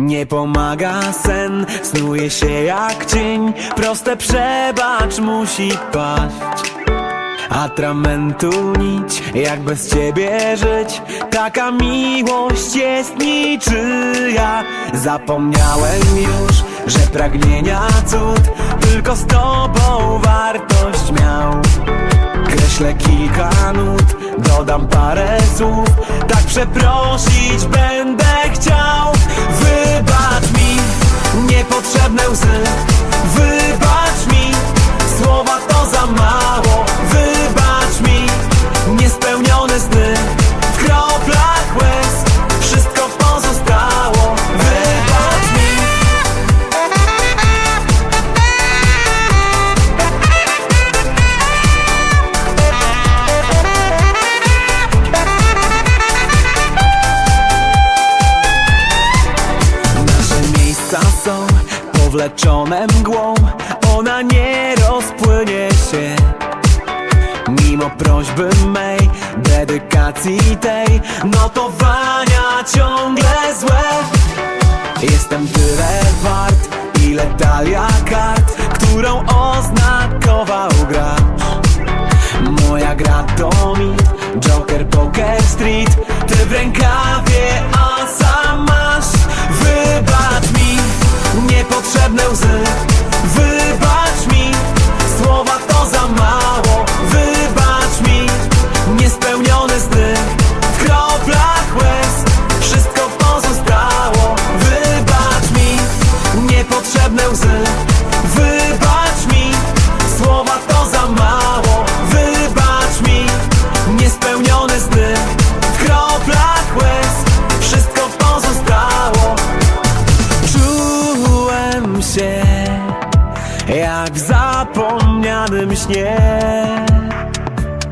Nie pomaga sen, snuje się jak cień. Proste przebacz musi paść. Atramentu nić, jak bez ciebie żyć. Taka miłość jest niczyja. Zapomniałem już, że pragnienia cud Tylko z tobą wartość miał. Kreślę kilka nut, dodam parę słów. Tak przeprosić będę niepotrzebne łzy powleczone mgłą Ona nie rozpłynie się. Mimo prośby mej, dedykacji tej Notowania ciągle złe. Jestem tyle wart, ile talia kart Którą oznakował gracz. Moja gra to mit, Joker, Poker Street Ty w rękawie, a sam niepotrzebne łzy. Wybacz Się jak w zapomnianym śnie.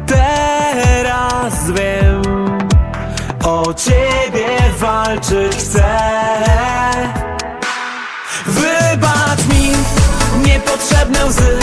Teraz wiem O ciebie walczyć chcę. Wybacz mi niepotrzebne łzy